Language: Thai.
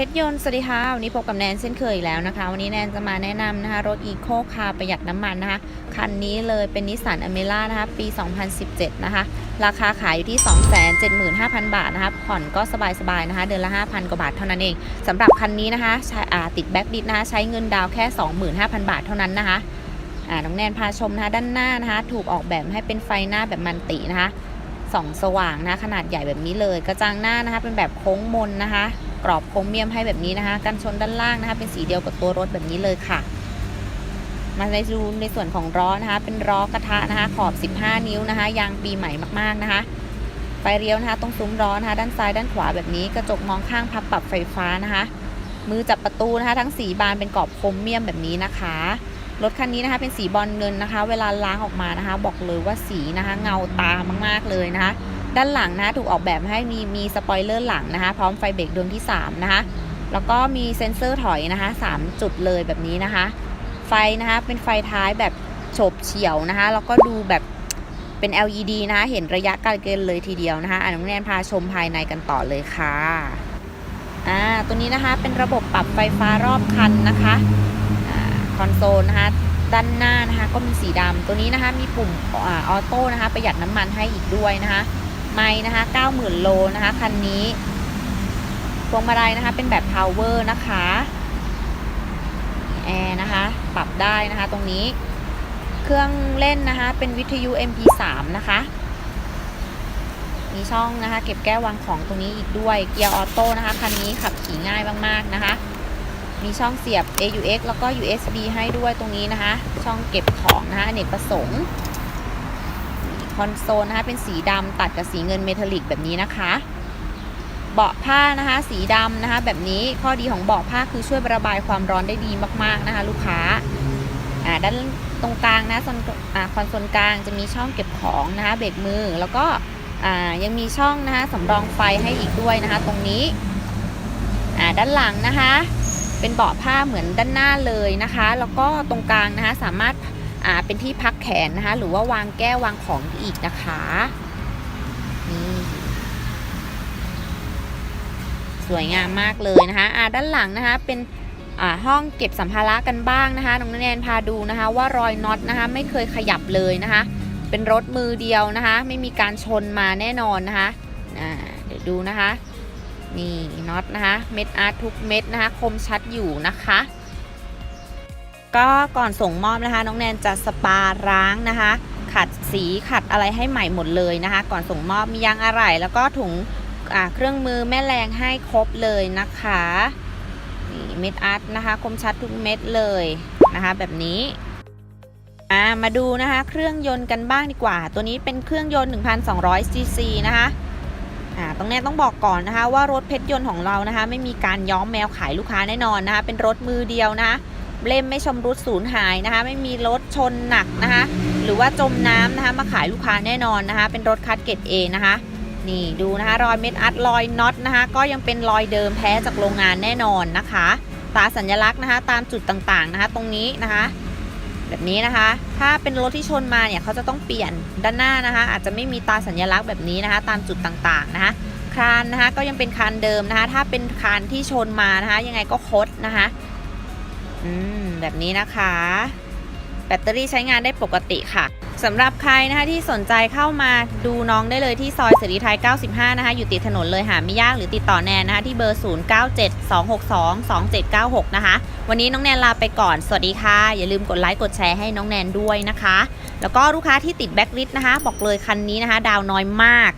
ชรยนต์สวัสดีค่ะวันนี้พบกับแนนเช่นเคยอีกแล้วนะคะ วันนี้แนนจะมาแนะนำนะคะ รถอีโคคาร์ประหยัดน้ำมันนะคะ คันนี้เลยเป็นนิสสันอเมร่านะคะ ปี 2017 นะคะ ราคาขายอยู่ที่ 275,000 บาทนะคะ ผ่อนก็สบายๆนะคะ เดือนละ 5,000 กว่าบาทเท่านั้นเองสำหรับคันนี้นะคะใช้ติดแบ็กดิสนะคะ ใช้เงินดาวแค่ 25,000 บาทเท่านั้นนะคะอ่าน้องแนนพาชมนะคะด้านหน้านะคะ ถูกออกแบบให้เป็นไฟหน้าแบบมันตินะคะสองสว่างนะขนาดใหญ่แบบนี้เลย กระจังหน้านะคะเป็นแบบโค้งมนนะคะ กรอบโครเมียมให้แบบนี้นะคะกันชนด้านล่างนะคะ เป็นสีเดียวกับตัวรถแบบนี้เลยค่ะ มาในดูในส่วนของล้อนะคะ เป็นล้อกระทะนะคะ ขอบ 15 นิ้วนะคะ ยางปีใหม่มากๆนะคะไฟเลี้ยวนะคะ ตรงซุ้มล้อนะคะ ด้านซ้ายด้านขวาแบบนี้ กระจกมองข้างพับปรับไฟฟ้านะคะ มือจับประตูนะคะ ทั้งสีบานเป็นกรอบโครเมียมแบบนี้นะคะรถคันนี้นะคะเป็นสีบอลเงินนะคะ เวลาล้างออกมานะคะ บอกเลยว่าสีนะคะ เงาตามากๆเลยนะคะ ด้านหลังนะถูกออกแบบให้มีมีสปอยเลอร์หลังนะคะ พร้อมไฟเบรกดวงที่ 3 นะคะ แล้วก็มีเซ็นเซอร์ถอยนะคะ 3 จุดเลยแบบนี้นะคะ ไฟนะคะเป็นไฟท้ายแบบโฉบเฉี่ยวนะคะ แล้วก็ดูแบบเป็น LED นะคะ เห็นระยะไกลเกินเลยทีเดียวนะคะอ่าน้องแนนพาชมภายในกันต่อเลยค่ะอ่าตัวนี้นะคะเป็นระบบปรับไฟฟ้ารอบคันนะคะอคอนโซลนะคะด้านหน้านะคะก็มีสีดำตัวนี้นะคะมีปุ่มอาออโต้นะคะประหยัดน้ำมันให้อีกด้วยนะคะ ไม่นะคะ90,000 โลนะคะคันนี้พวงมาลัยนะคะ เป็นแบบ power นะคะแอร์นะคะ ปรับได้นะคะตรงนี้ เครื่องเล่นนะคะ เป็นวิทยุ MP3 นะคะ มีช่องนะคะ เก็บแก้ววางของตรงนี้อีกด้วย เกียร์ออโต้นะคะ คันนี้ขับขี่ง่ายมากๆนะคะ มีช่องเสียบ AUX แล้วก็ USB ให้ด้วยตรงนี้นะคะ ช่องเก็บของนะคะเนกประสงค์ คอนโซลนะคะเป็นสีดำตัดกับสีเงินเมทัลลิกแบบนี้นะคะ เบาะผ้านะคะ สีดำนะคะ แบบนี้ข้อดีของเบาะผ้าคือช่วยระบายความร้อนได้ดีมากๆนะคะ ลูกค้าอ่าด้านตรงกลางนะส่วนอ่าคอนโซลกลางจะมีช่องเก็บของนะคะเบรกมือแล้วก็อ่ายังมีช่องนะคะสำรองไฟให้อีกด้วยนะคะ ตรงนี้อ่าด้านหลังนะคะ เป็นเบาะผ้าเหมือนด้านหน้าเลยนะคะ แล้วก็ตรงกลางนะคะสามารถ อ่าเป็นที่พักแขนนะคะ หรือว่าวางแก้ววางของอีกนะคะนี่สวยงามมากเลยนะคะอ่าด้านหลังนะคะเป็นอาห้องเก็บสัมภาระกันบ้างนะคะน้องแนนพาดูนะคะ ว่ารอยน็อตนะคะ ไม่เคยขยับเลยนะคะ เป็นรถมือเดียวนะคะ ไม่มีการชนมาแน่นอนนะคะเดี๋ยวดูนะคะ นี่น็อตนะคะ เม็ดอาร์ตทุกเม็ดนะคะ คมชัดอยู่นะคะ ก็ก่อนส่งมอบนะคะ น้องแนนจะสปาร้างนะคะ ขัดสีขัดอะไรให้ใหม่หมดเลยนะคะ ก่อนส่งมอบมียางอะไหล่แล้วก็ถุงเครื่องมือแม่แรงให้ครบเลยนะคะนี่เม็ดอาร์ตนะคะคมชัดทุกเม็ดเลยนะคะแบบนี้ามาดูนะคะเครื่องยนต์กันบ้างดีกว่า ตัวนี้เป็นเครื่องยนต์1,200ซีซีนะคะอ่าตรงนี้ต้องบอกก่อนนะคะว่ารถเพชรยนต์ของเรานะคะ ไม่มีการย้อมแมวขายลูกค้าแน่นอนนะคะเป็นรถมือเดียวนะคะ เล่มไม่ชำรุดสูญหายนะคะ ไม่มีรถชนหนักนะคะ หรือว่าจมน้ำนะคะ มาขายลูกค้าแน่นอนนะคะ เป็นรถคัดเกรดเอนะคะ นี่ดูนะคะ รอยเม็ดอัดรอยน็อตนะคะ ก็ยังเป็นรอยเดิมแท้จากโรงงานแน่นอนนะคะ ตาสัญลักษณ์นะคะ ตามจุดต่างๆนะคะ ตรงนี้นะคะแบบนี้นะคะ ถ้าเป็นรถที่ชนมาเนี่ยเขาจะต้องเปลี่ยนด้านหน้านะคะ อาจจะไม่มีตาสัญลักษณ์แบบนี้นะคะ ตามจุดต่างๆนะคะ คานนะคะก็ยังเป็นคานเดิมนะคะ ถ้าเป็นคานที่ชนมานะคะ ยังไงก็คดนะคะ อืมแบบนี้นะคะ แบตเตอรี่ใช้งานได้ปกติค่ะสำหรับใครนะคะที่สนใจเข้ามาดูน้องได้เลยที่ซอยเสรีไทย 95 นะคะ อยู่ติดถนนเลยหาไม่ยากหรือติดต่อแนนนะคะ ที่เบอร์ 0972622796 นะคะ วันนี้น้องแนนลาไปก่อน สวัสดีค่ะ อย่าลืมกดไลค์กดแชร์ให้น้องแนนด้วยนะคะ แล้วก็ลูกค้าที่ติดแบ็คลิสต์นะคะ บอกเลยคันนี้นะคะ ดาวน้อยมาก